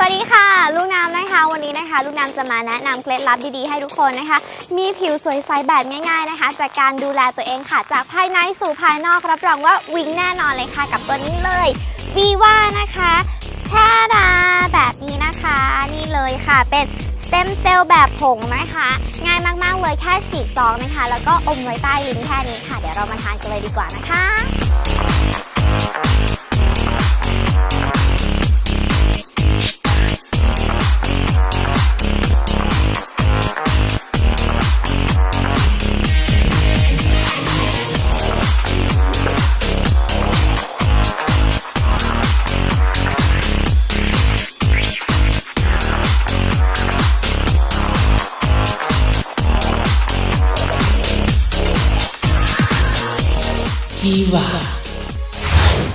สวัสดีค่ะ ลูกน้ำนะคะ วันนี้นะคะ ลูกน้ำจะมาแนะนำเคล็ดลับดีๆให้ทุกคนนะคะ มีผิวสวยใสแบบง่ายๆนะคะ จากการดูแลตัวเองค่ะ จากภายในสู่ภายนอกรับรองว่าวิงแน่นอนเลยค่ะ กับตัวนี้เลยวีว่านะคะแช่ดาแบบนี้นะคะ นี่เลยค่ะเป็นสเต็มเซลล์แบบผงนะคะ ง่ายมากๆเลยแค่ฉีดซองนะคะ แล้วก็อมไว้ใต้ลิ้นแค่นี้ค่ะ เดี๋ยวเรามาทานกันเลยดีกว่านะคะ Viva!